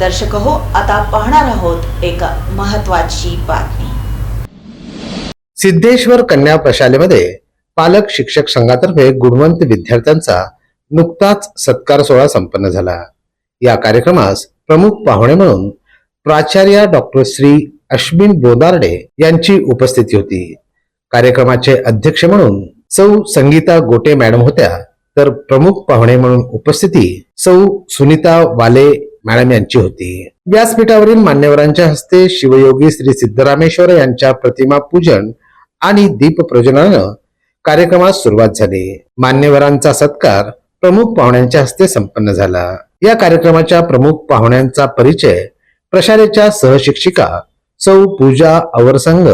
दर्शक हो आता पाहणार आहोत एक महत्वाची बातमी. सिद्धेश्वर कन्या प्रशालेमध्ये पालक शिक्षक संघातर्फे गुणवंत विद्यार्थ्यांचा नुकताच सत्कार सोहळा संपन्न झाला. या कार्यक्रमास प्रमुख पाहुणे म्हणून प्राचार्य डॉक्टर श्री अश्विन बोदार्डे यांची उपस्थिती होती. कार्यक्रमाचे अध्यक्ष म्हणून सौ संगीता गोटे मॅडम होत्या तर प्रमुख पाहुणे म्हणून उपस्थिती सौ सुनीता वाले मॅडम यांची होती. व्यासपीठावरील मान्यवरांच्या हस्ते शिवयोगी श्री सिद्धरामेश्वर यांच्या प्रतिमा पूजन आणि दीप प्रज्वलनानं कार्यक्रमास सुरुवात झाली. मान्यवरांचा सत्कार प्रमुख पाहुण्यांच्या हस्ते संपन्न झाला. या कार्यक्रमाच्या प्रमुख पाहुण्यांचा परिचय प्रशालेच्या सहशिक्षिका सौ पूजा अवरसंग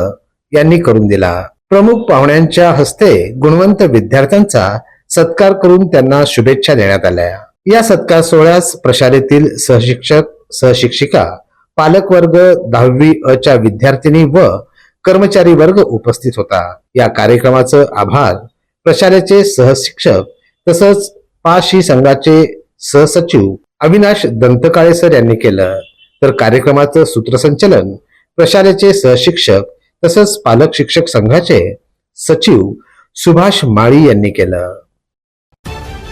यांनी करून दिला. प्रमुख पाहुण्यांच्या हस्ते गुणवंत विद्यार्थ्यांचा सत्कार करून त्यांना शुभेच्छा देण्यात आल्या. या सत्कार सोहळ्यास प्रशालेतील सहशिक्षक सहशिक्षिका पालक वर्ग दहावी अ च्या विद्यार्थिनी व कर्मचारी वर्ग उपस्थित होता. या कार्यक्रमाचं आभार प्रशालेचे सहशिक्षक तसंच पाशी संघाचे सहसचिव अविनाश दंतकाळे सर यांनी केलं. तर कार्यक्रमाचं सूत्रसंचलन प्रशालेचे सहशिक्षक तसंच पालक शिक्षक संघाचे सचिव सुभाष माळी यांनी केलं.